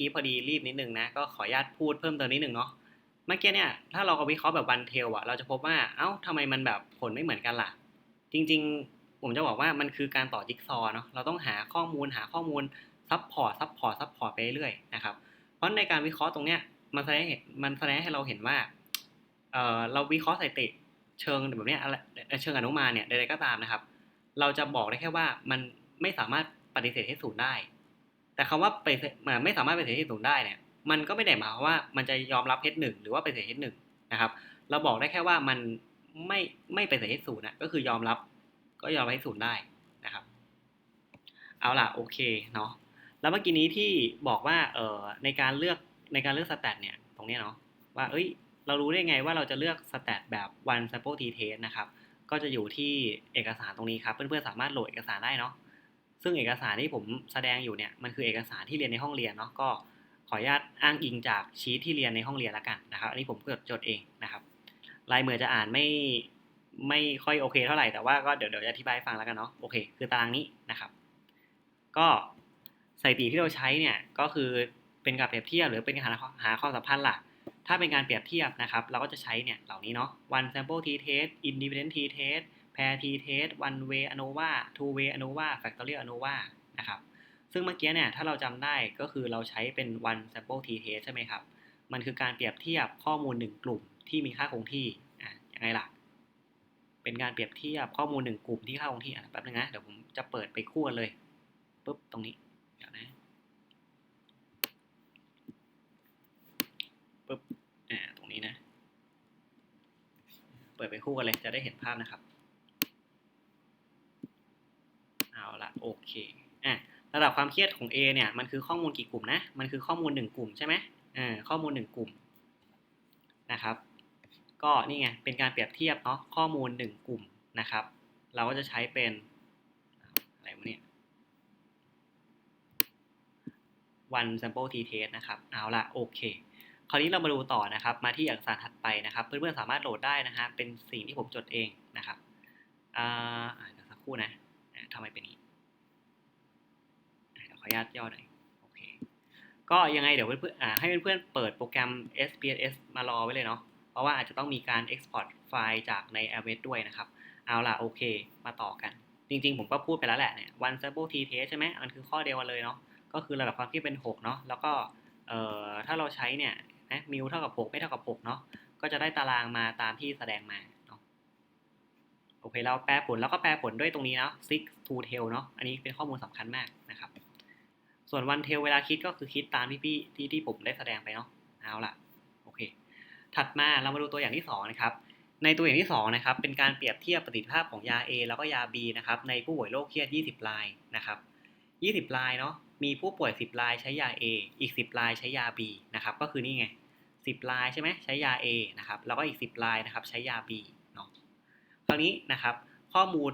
กี้พอดีรีบนิดนึงนะ ก็ขออนุญาตพูดเพิ่มเติมนิดนึงเนาะเมื่อกี้เนี่ยถ้าเราเอาวิเคราะห์แบบวันเทลอะเราจะพบว่าเอ้าทำไมมันแบบผลไม่เหมือนกันล่ะ จริง ๆ ผมจะบอกว่ามันคือการต่อจิ๊กซอว์เนาะเราต้องหาข้อมูลหาข้อมูลซับพอร์ตซับพอร์ตซับพอร์ตไปเรื่อยๆนะครับเพราะในการวิเคราะห์ตรงเนี้ยมันแสดงให้มันแสดงให้เราเห็นว่าเออเราวิเคราะห์สถิติเชิงแบบเนี้ยเชิงอนุมานเนี่ยใดๆก็ตามนะครับ เราจะบอกได้แค่ว่ามันไม่สามารถปฏิเสธให้ศูนย์ได้ แต่คำว่าปไม่สามารถปเสธให้ศูนได้เนี่ยมันก็ไม่ได้หมายความว่ามันจะยอมรับ h 1หนึ่งหรือว่าปฏิเสธ h 1นะครับเราบอกได้แค่ว่ามันไม่ไม่ปฏิเสธ h 0นย์นะก็คือยอมรับก็ยอมรับ h 0ได้นะครับ เอาล่ะโอเคเนาะแล้วเมื่อกี้นี้ที่บอกว่าเอ่อในการเลือกในการเลือกสแตทเนี่ยตรงนี้เนาะว่าเอ้ยเรารู้ได้ไงว่าเราจะเลือกสแตทแบบ one sample t test นะครับก็จะอยู่ที่เอกสารตรงนี้ครับเพื่อนๆสามารถโหลดเอกสารได้เนาะ ซึ่งเอกสารที่ผมแสดงอยู่เนี่ยมันคือเอกสารที่เรียนในห้องเรียนเนาะก็ขออนุญาตอ้างอิงจากชีทที่เรียนในห้องเรียนแล้วกันนะครับ อันนี้ผมจดจดเองนะครับลายมือจะอ่านไม่ไม่ค่อยโอเคเท่าไหร่แต่ว่าก็เดี๋ยวเดี๋ยวจะอธิบายให้ฟังแล้วกันเนาะโอเค คือตารางนี้นะครับ ก็สถิติที่เราใช้เนี่ยก็คือเป็นการเปรียบเทียบหรือเป็นการหาหาความสัมพันธ์ล่ะถ้าเป็นการเปรียบเทียบนะครับ เราก็จะใช้เนี่ยเหล่านี้เนาะ one sample t test independent t test pair t test one way ANOVA two way ANOVA factorial ANOVA นะครับซึ่งเมื่อกี้เนี่ยถ้าเราจำได้ก็คือเราใช้เป็น one sample t test ใช่ไหมครับ มันคือการเปรียบเทียบข้อมูล 1 กลุ่มที่มีค่าคงที่อะยังไงล่ะ เป็นการเปรียบเทียบข้อมูล 1 กลุ่มที่ค่าคงที่อะแป๊บนึงนะเดี๋ยวผมจะเปิดไปคู่กันเลยปุ๊บตรงนี้เดี๋ยวนะปุ๊บอ่าตรงนี้นะ เปิดไปคู่กันเลยจะได้เห็นภาพนะครับ เอาละโอเคอะระดับความเครียดของ A เนี่ยมันคือข้อมูลกี่กลุ่มนะ มันคือข้อมูล 1 กลุ่มใช่ไหมอ่าข้อมูล 1 กลุ่มนะครับ ก็นี่ไงเป็นการเปรียบเทียบเนาะข้อมูล 1 กลุ่มนะครับ เราก็จะใช้เป็นอะไรวะเนี่ย one sample t test นะครับ เอาละโอเค คราวนี้เรามาดูต่อนะครับ มาที่เอกสารถัดไปนะครับ เพื่อนๆสามารถโหลดได้นะฮะเป็นสิ่งที่ผมจดเองนะครับอ่าเดี๋ยวสักครู่นะทำไมเป็นนี้ ญาตย่อหน่อยโอเคก็ยังไงเดี๋ยวเพื่อนๆให้เพื่อนๆเปิดโปรแกรม SPSS มารอไว้เลยเนาะเพราะว่าอาจจะต้องมีการ export ไฟล์จากใน AirWest ด้วยนะครับ เอาล่ะโอเค มาต่อกัน จริงๆ ผมก็พูดไปแล้วแหละเนี่ย one sample t test ใช่ไหมมันคือข้อเดียวกันเลยเนาะก็คือระดับความครียดเป็น 6 เนาะแล้วก็เอ่อถ้าเราใช้เนี่ยนะมิวเท่ากับ 6 ไม่เท่ากับ 6 เนาะก็จะได้ตารางมาตามที่แสดงมาเนาะโอเคเราแปลผลแล้วก็แปลผลด้วยตรงนี้เนาะ six to tail เนาะอันนี้เป็นข้อมูลสำคัญมากนะครับ ส่วน one tail เวลาคิดก็คือคิดตามที่พี่ที่ที่ผมได้แสดงไปเนาะเอาล่ะโอเค ถัดมาเรามาดูตัวอย่างที่2นะครับในตัวอย่างที่2นะครับเป็นการเปรียบเทียบประสิทธิภาพของยา A แล้วก็ยา B นะครับในผู้ป่วยโรคเครียด 20 รายนะครับ 20 รายเนาะมีผู้ป่วย 10 รายใช้ยา A อีก 10 รายใช้ยา B นะครับก็คือนี่ไง 10 รายใช่ไหมใช้ยา A นะครับแล้วก็อีก 10 รายนะครับใช้ยา B เนาะคราวนี้นะครับข้อมูล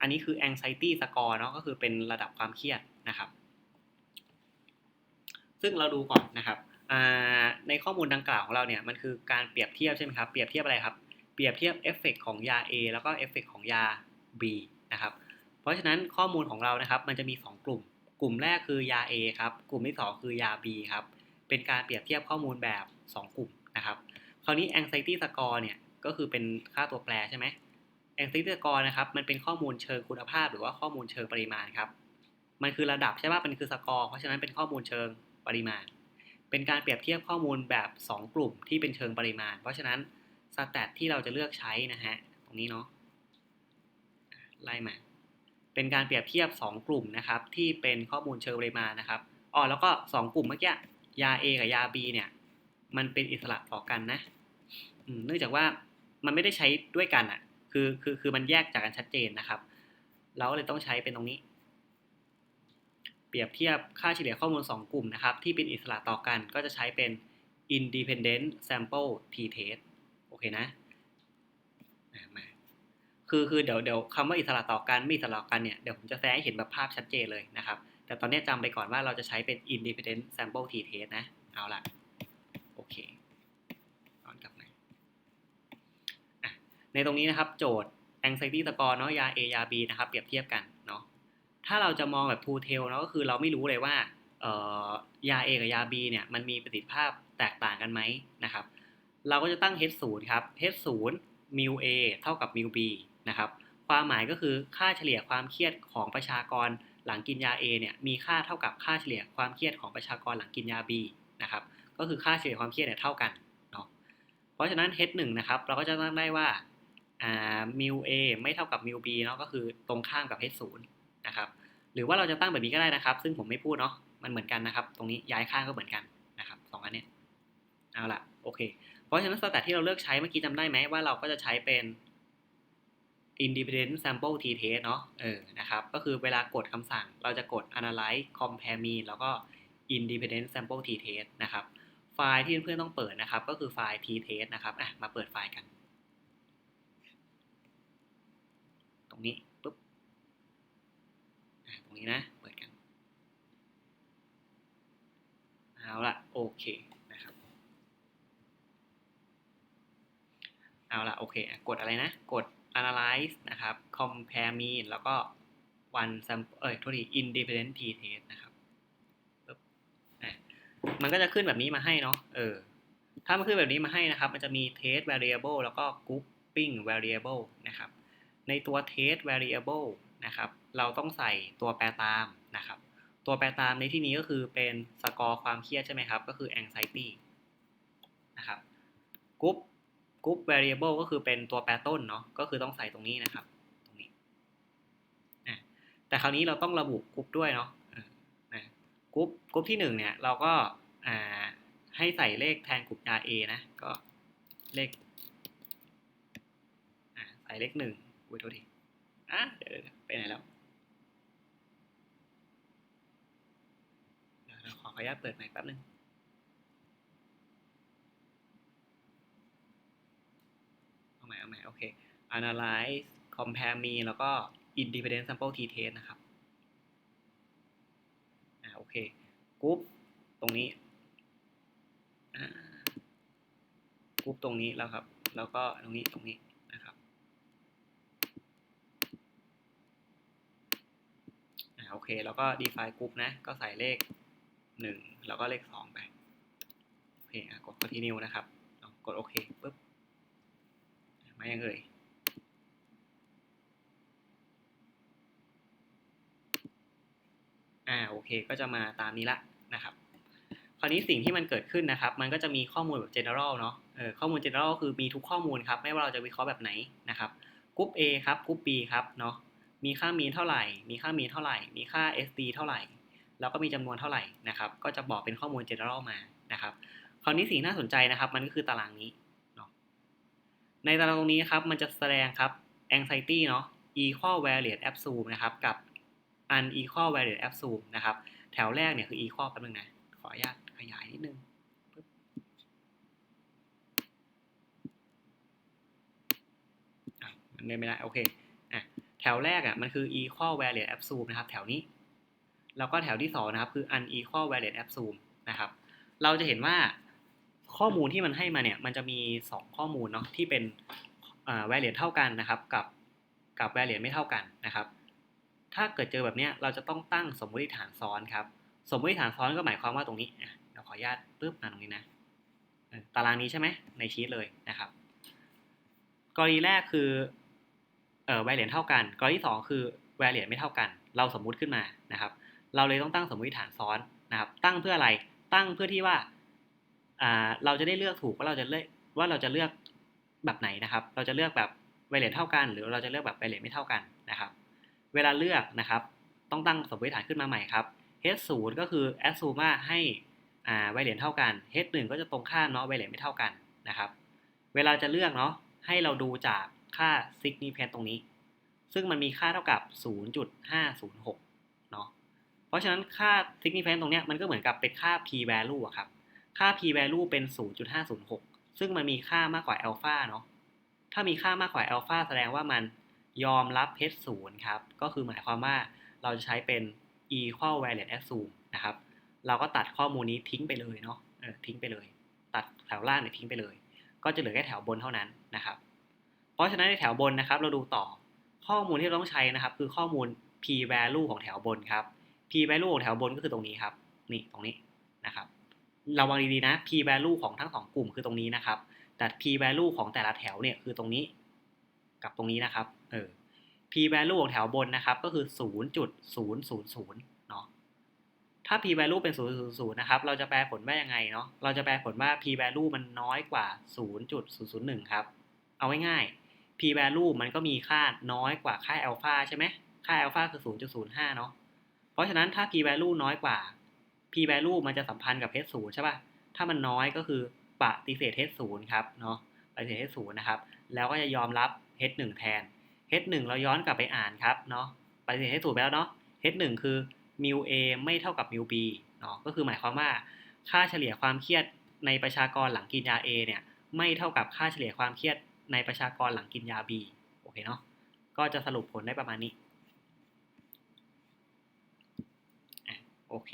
อันนี้คือ anxiety score เนาะก็คือเป็นระดับความเครียดนะครับ ซึ่งเราดูก่อนนะครับในข้อมูลดังกล่าวของเราเนี่ยมันคือการเปรียบเทียบใช่ไหมครับเปรียบเทียบอะไรครับเปรียบเทียบเอฟเฟกของยา A แล้วก็เอฟเฟกของยา B นะครับเพราะฉะนั้นข้อมูลของเรานะครับมันจะมี 2 กลุ่ม กลุ่มแรกคือยา A ครับกลุ่มที่ 2 คือยา B ครับเป็นการเปรียบเทียบข้อมูลแบบ 2 กลุ่มนะครับคราวนี้ anxiety score เนี่ยก็คือเป็นค่าตัวแปรใช่ไหม anxiety score นะครับมันเป็นข้อมูลเชิงคุณภาพ หรือว่าข้อมูลเชิงปริมาณครับมันคือระดับใช่ป่ะมันคือสกอร์เพราะฉะนั้นเป็นข้อมูลเชิง ปริมาณ เป็นการเปรียบเทียบข้อมูลแบบ 2 กลุ่มที่เป็นเชิงปริมาณ เพราะฉะนั้นสแตทที่เราจะเลือกใช้นะฮะตรงนี้เนาะไล่มาเป็นการเปรียบเทียบ 2 กลุ่มนะครับที่เป็นข้อมูลเชิงปริมาณนะครับอ๋อแล้วก็ 2 กลุ่มเมื่อกี้ยา A กับยา B เนี่ยมันเป็นอิสระต่อกันนะเนื่องจากว่ามันไม่ได้ใช้ด้วยกันอะ่ะคือคือคือมันแยกจากกันชัดเจนนะครับ เราเลยต้องใช้เป็นตรงนี้ ปรียบเทียบค่าเฉลี่ยข้อมูล 2 กลุ่มนะครับ ที่เป็นอิสระต่อกันก็จะใช้เป็น independent sample t test โอเคนะมาคือคือเดี๋ยวเดี๋ยวคำว่าอิสระต่อกันไม่อิสระต่อกันเนี่ยเดี๋ยวผมจะแสดงให้เห็นแบบภาพชัดเจนเลยนะครับ แต่ตอนนี้จำไปก่อนว่าเราจะใช้เป็น independent sample t test นะ เอาละโอเคย้อนกลับมาในตรงนี้นะครับโจทย์ anxiety score เนาะยา A ยา B นะครับ เปรียบเทียบกัน ถ้าเราจะมองแบบ two tail เนาะก็คือเราไม่รู้เลยว่าเเอ่อยา A กับยา B เนี่ยมันมีประสิทธิภาพแตกต่างกันไหมนะครับ เราก็จะตั้ง H 0ครับ H 0 mu A เท่ากับ mu B นะครับ ความหมายก็คือค่าเฉลี่ยความเครียดของประชากรหลังกินยา A เนี่ยมีค่าเท่ากับค่าเฉลี่ยความเครียดของประชากรหลังกินยา B นะครับ ก็คือค่าเฉลี่ยความเครียดเนี่ยเท่ากันเนาะ เพราะฉะนั้น H 1นะครับเราก็จะตั้งได้ว่าอ่า mu A ไม่เท่ากับ mu B เนาะก็คือตรงข้ามกับ H 0 นะครับ หรือว่าเราจะตั้งแบบนี้ก็ได้นะครับ ซึ่งผมไม่พูดเนาะ มันเหมือนกันนะครับ ตรงนี้ย้ายข้างก็เหมือนกันนะครับสองอันเนี้ย เอาละโอเค เพราะฉะนั้นสแตทที่เราเลือกใช้เมื่อกี้จำได้ไหมว่าเราก็จะใช้เป็น independent sample t test เนาะ เออ นะครับ ก็คือเวลากดคำสั่งเราจะกด analyze compare mean แล้วก็ independent sample t test นะครับ ไฟล์ที่เพื่อนๆต้องเปิดนะครับ ก็คือไฟล์ t test นะครับ อะ มาเปิดไฟล์กัน ตรงนี้ นี้นะ เปิดกัน เอาละโอเคนะครับ เอาละโอเค กดอะไรนะ กด analyze นะครับ compare mean แล้วก็ one sample เอ้ยโทษที independent t test นะครับปึ๊บมันก็จะขึ้นแบบนี้มาให้เนาะ เออ ถ้ามันขึ้นแบบนี้มาให้นะครับ มันจะมี test variable แล้วก็ grouping variable นะครับ ในตัว test variable นะครับ เราต้องใส่ตัวแปรตามนะครับ ตัวแปรตามในที่นี้ก็คือเป็นสกอร์ความเครียดใช่ไหมครับ ก็คือ anxiety นะครับ group group variable ก็คือเป็นตัวแปรต้นเนาะก็คือต้องใส่ตรงนี้นะครับตรงนี้นะแต่คราวนี้เราต้องระบุ group ด้วยเนาะนะ group group ที่หนึ่งเนี่ยเราก็าให้ใส่เลขแทนกลุ่ม RA นะก็เลขใส่เลขหนึ่งอุ้ยโทษทีอะเดี๋ยว ไปไหนแล้วเดี๋ยวเราขออนุญาตเปิดใหม่แป๊บนึงเอาใหม่เอาใหม่โอเค analyze compare me แล้วก็ independent sample t test นะครับอ่าโอเค group ตรงนี้อ่ากรุ๊ปตรงนี้แล้วครับ แล้วก็ตรงนี้ตรงนี้นะครับ อ่า โอเค แล้วก็ define group นะ ก็ใส่เลขหนึ่งแล้วก็เลขสองไป โอเคกด continue นะครับ กดโอเคปุ๊บมาอยังเอ่ยอ่าโอเค ก็จะมาตามนี้ละนะครับ คราวนี้สิ่งที่มันเกิดขึ้นนะครับ มันก็จะมีข้อมูลแบบ general เนาะเออข้อมูล general คือมีทุกข้อมูลครับ ไม่ว่าเราจะวิเคราะห์แบบไหนนะครับกรุ๊ป A ครับกรุ๊ป B ครับเนาะ มีค่ามีนเท่าไหร่ มีค่ามีนเท่าไหร่ มีค่า SD เท่าไหร่ แล้วก็มีจำนวนเท่าไหร่นะครับ ก็จะบอกเป็นข้อมูล general มานะครับ คราวนี้สิ่งน่าสนใจนะครับ มันก็คือตารางนี้เนาะ ในตารางตรงนี้ครับ มันจะแสดงครับ anxiety เนาะ equal variance absolute นะครับ กับ unequal variance absolute นะครับ แถวแรกเนี่ยคือ equal แป๊บนึงนะ ขออนุญาตขยายนิดนึงอันเดินไม่ได้ โอเค อะ แถวแรกอะมันคือ equal variance absolute นะครับ แถวนี้ แล้วก็แถวที่สองนะครับคือ unequal variance absolute นะครับ เราจะเห็นว่าข้อมูลที่มันให้มาเนี่ย มันจะมี 2 ข้อมูลเนาะที่เป็น variance เท่ากันนะครับ กับกับ variance ไม่เท่ากันนะครับ ถ้าเกิดเจอแบบเนี้ยเราจะต้องตั้งสมมติฐานซ้อนครับ สมมติฐานซ้อนก็หมายความว่าตรงนี้เดี๋ยวขออนุญาตปึ๊บมาตรงนี้นะตารางนี้ใช่ไหมในชีตเลยนะครับ กรณีแรกคือ เอ่อ variance เท่ากัน กรณีที่สองคือ variance ไม่เท่ากัน เราสมมุติขึ้นมานะครับ เราเลยต้องตั้งสมมติฐานซ้อนนะครับ ตั้งเพื่ออะไร ตั้งเพื่อที่ว่าอ่าเราจะได้เลือกถูกว่าเราจะเลือกว่าเราจะเลือกแบบไหนนะครับ เราจะเลือกแบบ variance เท่ากัน หรือเราจะเลือกแบบ variance ไม่เท่ากันนะครับ เวลาเลือกนะครับ ต้องตั้งสมมติฐานขึ้นมาใหม่ครับ h 0ก็คือ assume ว่าให้อ่า variance เท่ากัน h 1ก็จะตรงข้ามเนาะ variance ไม่เท่ากันนะครับ เวลาจะเลือกเนาะให้เราดูจาก ค่า significance ตรงนี้ ซึ่งมันมีค่าเท่ากับ 0.506 เนาะ เพราะฉะนั้นค่า significance ตรงเนี้ยมันก็เหมือนกับเป็นค่า p value อะครับ ค่า p value เป็น 0.506 ซึ่งมันมีค่ามากกว่า alpha เนาะ ถ้ามีค่ามากกว่า alpha แสดงว่ามันยอมรับ h 0ครับ ก็คือหมายความว่าเราจะใช้เป็น equal variance assume นะครับ เราก็ตัดข้อมูลนี้ทิ้งไปเลยเนาะทิ้งไปเลย ตัดแถวล่างเนี่ยทิ้งไปเลย ก็จะเหลือแค่แถวบนเท่านั้นนะครับ เพราะฉะนั้นในแถวบนนะครับ เราดูต่อข้อมูลที่เราต้องใช้นะครับ คือข้อมูล p value ของแถวบนครับ p value ของแถวบนก็คือตรงนี้ครับ นี่ตรงนี้นะครับระวังดีๆนะ p value ของทั้งสองกลุ่มคือตรงนี้นะครับ แต่ p value ของแต่ละแถวเนี่ยคือตรงนี้ กับตรงนี้นะครับ เออ p value ของแถวบนนะครับ ก็คือ 0.000เนาะถ้า p value เป็น 0.00นะครับ เราจะแปลผลว่ายังไงเนาะ เราจะแปลผลว่า p value มันน้อยกว่า 0.001 ครับ เอาง่ายๆ p value มันก็มีค่าน้อยกว่าค่า alpha ใช่ไหมค่า alpha คือ 0.05 เนาะเพราะฉะนั้นถ้า p value น้อยกว่า p value มันจะสัมพันธ์กับ h 0ใช่ป่ะ ถ้ามันน้อยก็คือปฏิเสธ h 0ครับเนาะปฏิเสธ h 0นะครับ แล้วก็จะยอมรับ h 1แทน h 1เราย้อนกลับไปอ่านครับเนาะปฏิเสธ h 0ไปแล้วเนาะ h 1คือ mu a ไม่เท่ากับ mu b เนาะก็คือหมายความว่า ค่าเฉลี่ยความเครียดในประชากรหลังกินยา A เนี่ยไม่เท่ากับค่าเฉลี่ยความเครียด ในประชากรหลังกินยา B โอเคเนาะก็จะสรุปผลได้ประมาณนี้โอเค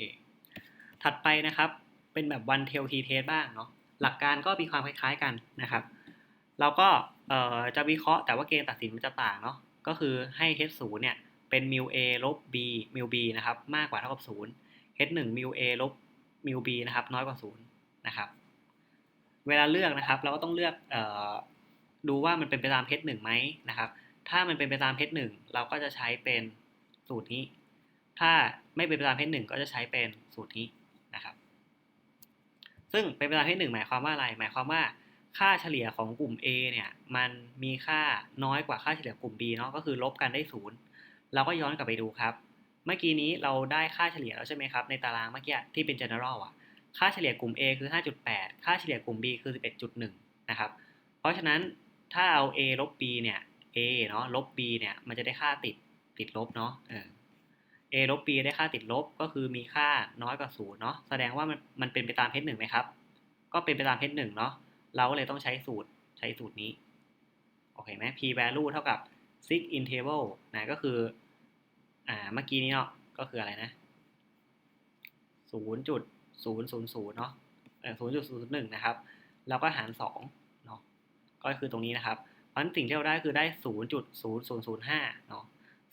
ถัดไปนะครับเป็นแบบ one tail t test บ้างเนาะหลักการก็มีความคล้ายๆกันนะครับเราก็จะวิเคราะห์แต่ว่าเกณฑ์ตัดสินมันจะต่างเนาะก็คือให้ h 0เนี่ยเป็น mu a ลบ b mu b นะครับมากกว่าเท่ากับ0 h 1 mu a ลบ mu b นะครับน้อยกว่า0นะครับเวลาเลือกนะครับ เราก็ต้องเลือกอ ดูว่ามันเป็นไปตาม h 1ไหมนะครับ ถ้ามันเป็นไปตาม h 1เราก็จะใช้เป็นสูตรนี้ ถ้าไม่เป็นไปตาม h 1ก็จะใช้เป็นสูตรนี้นะครับ ซึ่งเป็นไปตาม h 1หมายความว่าอะไร หมายความว่าค่าเฉลี่ยของกลุ่ม A เนี่ยมันมีค่าน้อยกว่าค่าเฉลี่ยกลุ่ม B เนาะก็คือลบกันได้ศูนย์เราก็ย้อนกลับไปดูครับ เมื่อกี้นี้เราได้ค่าเฉลี่ยแล้วใช่ไหมครับ ในตารางเมื่อกี้ที่เป็น general อะ ค่าเฉลี่ยกลุ่ม A คือ 5.8 ค่าเฉลี่ยกลุ่ม B คือ 11.1 นะครับ เพราะฉะนั้น ถ้าเอา A ลบ B เนี่ย A เนาะลบ B เนี่ยมันจะได้ค่าติดติดลบเนาะเออ A ลบ B ได้ค่าติดลบก็คือมีค่าน้อยกว่าศูนย์เนาะแสดงว่ามันมันเป็นไปตาม H 1ไหมครับ ก็เป็นไปตาม H 1เนาะเราก็เลยต้องใช้สูตรใช้สูตรนี้โอเคไหม p value เท่ากับ sig interval นะก็คืออ่าเมื่อกี้นี้เนาะก็คืออะไรนะ0.000เนาะเออ0.001นะครับ แล้วก็หาร 2 ก็คือตรงนี้นะครับเพราะฉะนั้นสิ่งที่เราได้คือได้ 0.0005เนาะ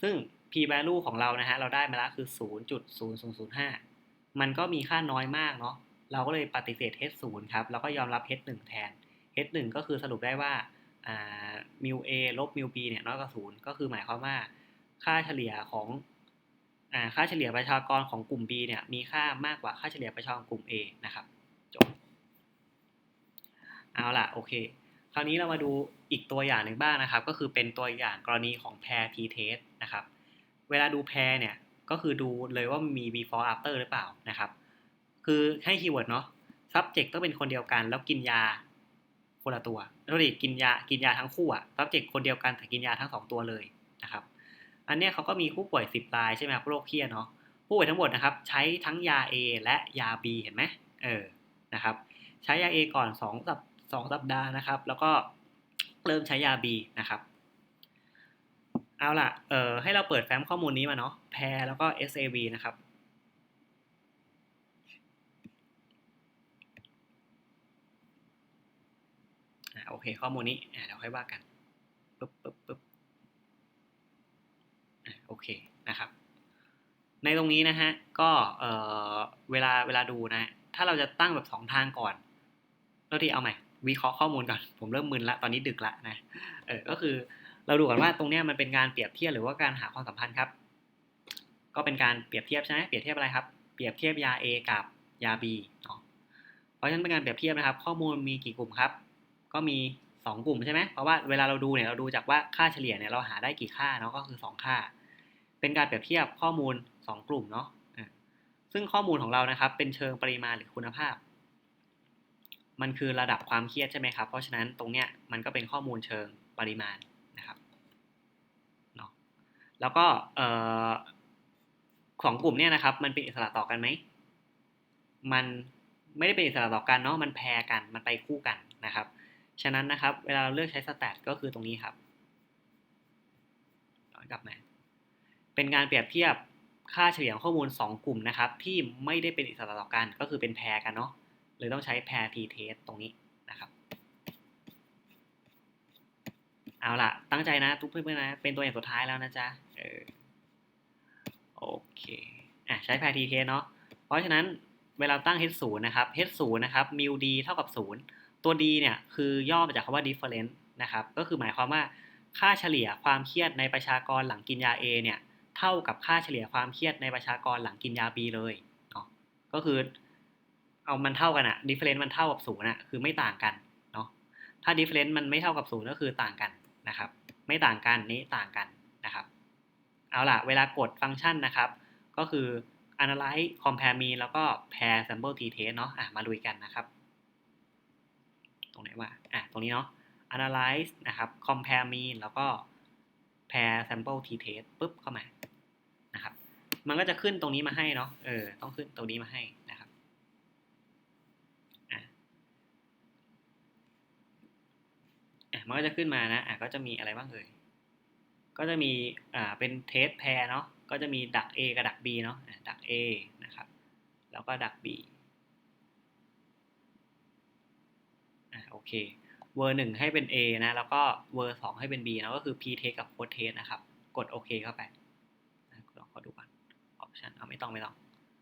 ซึ่ง p value ของเรานะฮะเราได้มาแล้วคือ 0.0005 มันก็มีค่าน้อยมากเนาะเราก็เลยปฏิเสธ h 0ครับแล้วก็ยอมรับ h 1แทน h 1ก็คือสรุปได้ว่า mu a ลบ mu b เนี่ยน้อยกว่า0ก็คือหมายความว่า ค่าเฉลี่ยของค่าเฉลี่ยประชากรของกลุ่ม B เนี่ยมีค่ามากกว่าค่าเฉลี่ยประชากรกลุ่ม A นะครับจบเอาล่ะโอเค ราวนี้เรามาดูอีกตัวอย่างหนึ่งบ้างนะครับ ก็คือเป็นตัวอย่างกรณีของ pair t test นะครับ เวลาดู pair เนี่ยก็คือดูเลยว่ามี before after หรือเปล่านะครับ คือให้คีย์เวิร์ดเนาะ subject ต้องเป็นคนเดียวกัน แล้วกินยาคนละตัวแล้วดิกินยากินยาทั้งคู่อะ subject คนเดียวกันแต่กินยาทั้งสองตัวเลยนะครับ อันเนี้ยเขาก็มีผู้ป่วย 10รายใช่ไหมครับโรคเครียดเนาะ ผู้ป่วยทั้งหมดนะครับ ใช้ทั้งยา A และยา B เห็นไหมเออ นะครับ ใช้ยา A ก่อน2สัป สองสัปดาห์นะครับ แล้วก็เริ่มใช้ยา B นะครับเอาล่ะเออให้เราเปิดแฟ้มข้อมูลนี้มาเนาะแพรแล้วก็ SAV นะครับ โอเค ข้อมูลนี้เดี๋ยวค่อยว่ากันปึ๊บปึ๊บปึ๊บโอเคนะครับ ในตรงนี้นะฮะ ก็เออเวลาเวลาดูนะ ถ้าเราจะตั้งแบบสองทางก่อนเราที่เอาใหม่ วิเคราะห์ข้อมูลก่อน ผมเริ่มมึนละตอนนี้ดึกละนะเออก็คือเราดูก่อนว่าตรงนี้มันเป็นการเปรียบเทียบหรือว่าการหาความสัมพันธ์ครับ ก็เป็นการเปรียบเทียบใช่ไหมเปรียบเทียบอะไรครับ เปรียบเทียบยา A กับยา B เนาะเพราะฉะนั้นเป็นการเปรียบเทียบนะครับ ข้อมูลมีกี่กลุ่มครับ ก็มี 2 กลุ่มใช่ไหมเพราะว่าเวลาเราดูเนี่ยเราดูจากว่าค่าเฉลี่ยเนี่ยเราหาได้กี่ค่าเนาะก็คือ 2 ค่า เป็นการเปรียบเทียบข้อมูล 2 กลุ่มเนาะซึ่งข้อมูลของเรานะครับ เป็นเชิงปริมาณหรือคุณภาพ มันคือระดับความเครียดใช่ไหมครับ เพราะฉะนั้นตรงเนี้ยมันก็เป็นข้อมูลเชิงปริมาณนะครับเนาะแล้วก็ของกลุ่มเนี่ยนะครับ มันเป็นอิสระต่อกันไหมมันไม่ได้เป็นอิสระต่อกันเนาะมันแพรกันมันไปคู่กันนะครับ ฉะนั้นนะครับ เวลาเราเลือกใช้สแตทก็คือตรงนี้ครับกลับมาเป็นการเปรียบเทียบค่าเฉลี่ยข้อมูล 2 กลุ่มนะครับ ที่ไม่ได้เป็นอิสระต่อกันก็คือเป็นแพรกันเนาะ เลยต้องใช้แพร t test ตรงนี้นะครับ เอาล่ะ ตั้งใจนะทุกเพื่อนๆนะ เป็นตัวอย่างสุดท้ายแล้วนะจ๊ะเออโอเคอะใช้แพร t test เนาะเพราะฉะนั้นเวลาตั้ง h 0นะครับ h 0นะครับ mu d เท่ากับ 0 ตัว d เนี่ย คือย่อมาจากคำว่า difference นะครับ ก็คือหมายความว่าค่าเฉลี่ยความเครียดในประชากรหลังกินยา A เนี่ย เท่ากับค่าเฉลี่ยความเครียดในประชากรหลังกินยา B เลยเนาะก็คือ เอามันเท่ากันอะ difference มันเท่ากับ0อะคือไม่ต่างกันเนาะถ้า difference มันไม่เท่ากับ0ก็คือต่างกันนะครับ ไม่ต่างกันนี้ต่างกันนะครับ เอาล่ะ เวลากดฟังก์ชันนะครับ ก็คือ analyze compare mean แล้วก็ pair sample t test เนาะอะมาดูกันนะครับ ตรงไหนว่าอะตรงนี้เนาะ analyze นะครับ compare mean แล้วก็ pair sample t test ปุ๊บเข้ามานะครับ มันก็จะขึ้นตรงนี้มาให้เนาะเออต้องขึ้นตรงนี้มาให้นะครับอะอะ มันก็จะขึ้นมานะอะก็จะมีอะไรบ้างเอ่ย ก็จะมีอ่าเป็นเทสแพรเนาะ ก็จะมีดัก A กับดัก B เนาะอะดัก A นะครับ แล้วก็ดัก B อะโอเคเวอร์หนึ่งให้เป็น A นะ แล้วก็เวอร์สองให้เป็น B นะ ก็คือ P test กับ Post test นะครับ กดโอเคเข้าไปลองขอดูก่อนออปชันเอาไม่ต้องไม่ต้อง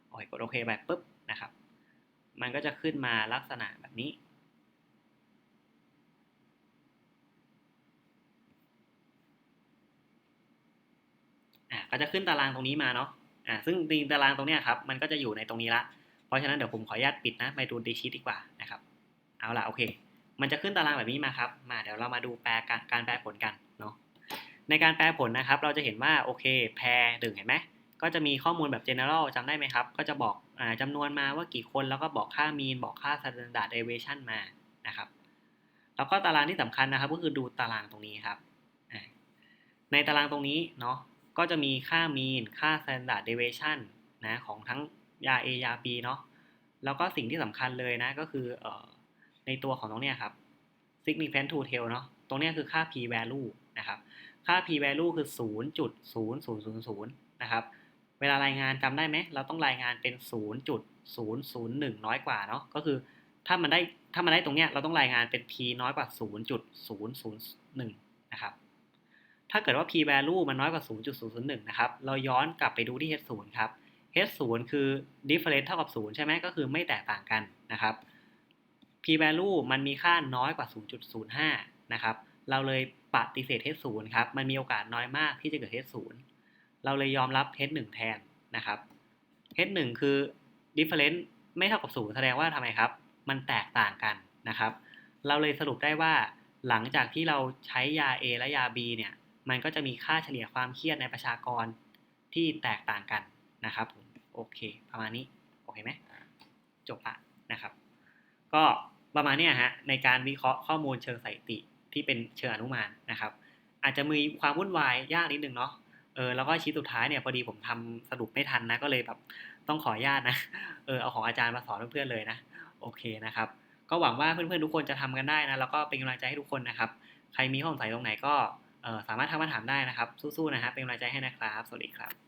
โอเคกดโอเคไปปุ๊บนะครับ มันก็จะขึ้นมาลักษณะแบบนี้ อะ ก็จะขึ้นตารางตรงนี้มาเนาะอ่าซึ่งตารางตรงเนี้ยครับมันก็จะอยู่ในตรงนี้ละ เพราะฉะนั้นเดี๋ยวผมขออนุญาตปิดนะไปดูดีชีตดีกว่านะครับ เอาล่ะโอเค มันจะขึ้นตารางแบบนี้มาครับ มาเดี๋ยวเรามาดูแปลการการแปลผลกันเนาะ ในการแปลผลนะครับ เราจะเห็นว่าโอเคแพรหนึ่งเห็นไหมก็จะมีข้อมูลแบบ general จำได้ไหมครับ ก็จะบอกอ่าจำนวนมาว่ากี่คนแล้วก็บอกค่า mean บอกค่า standard deviation มานะครับ แล้วก็ตารางที่สำคัญนะครับ ก็คือดูตารางตรงนี้ครับ ในตารางตรงนี้เนาะ ก็จะมีค่า mean ค่า standard deviation นะของทั้งยา A ยา B เนาะแล้วก็สิ่งที่สำคัญเลยนะก็คือเอ่อในตัวของตรงเนี้ยครับ significant to tail เนาะตรงเนี้ยคือค่า p value นะครับ ค่า p value คือ 0.0000 นะครับ เวลารายงานจำได้ไหม เราต้องรายงานเป็น 0.001 น้อยกว่าเนาะก็คือถ้ามันได้ถ้ามันได้ตรงเนี้ยเราต้องรายงานเป็น p น้อยกว่า 0.001 นะครับ ถ้าเกิดว่า p value มันน้อยกว่า 0.001 นะครับ เราย้อนกลับไปดูที่ h 0ครับ h 0คือ difference เท่ากับ 0 ใช่ไหมก็คือไม่แตกต่างกันนะครับ p value มันมีค่าน้อยกว่า 0.05 นะครับ เราเลยปฏิเสธ h 0ครับ มันมีโอกาสน้อยมากที่จะเกิด h 0เราเลยยอมรับ h 1แทนนะครับ h 1คือ difference ไม่เท่ากับ 0 แสดงว่าทำไมครับ มันแตกต่างกันนะครับ เราเลยสรุปได้ว่าหลังจากที่เราใช้ยา A และยา B เนี่ย มันก็จะมีค่าเฉลี่ยความเครียดในประชากรที่แตกต่างกันนะครับผมโอเค ประมาณนี้โอเคไหมจบละนะครับ ก็ประมาณนี้ฮะในการวิเคราะห์ข้อมูลเชิงสถิติที่เป็นเชิงอนุมานนะครับ อาจจะมีความวุ่นวายยากนิดนึงเนาะเออแล้วก็ชิ้นสุดท้ายเนี่ยพอดีผมทำสรุปไม่ทันนะก็เลยแบบต้องขออนุญาตนะเออเอาของอาจารย์มาสอนเพื่อนๆเลยนะโอเคนะครับ ก็หวังว่าเพื่อนๆทุกคนจะทำกันได้นะแล้วก็เป็นกำลังใจให้ทุกคนนะครับ ใครมีข้อสงสัยตรงไหนก็ สามารถทักมาถามได้นะครับ สู้ๆนะฮะเป็นกำลังใจให้นะครับ สวัสดีครับ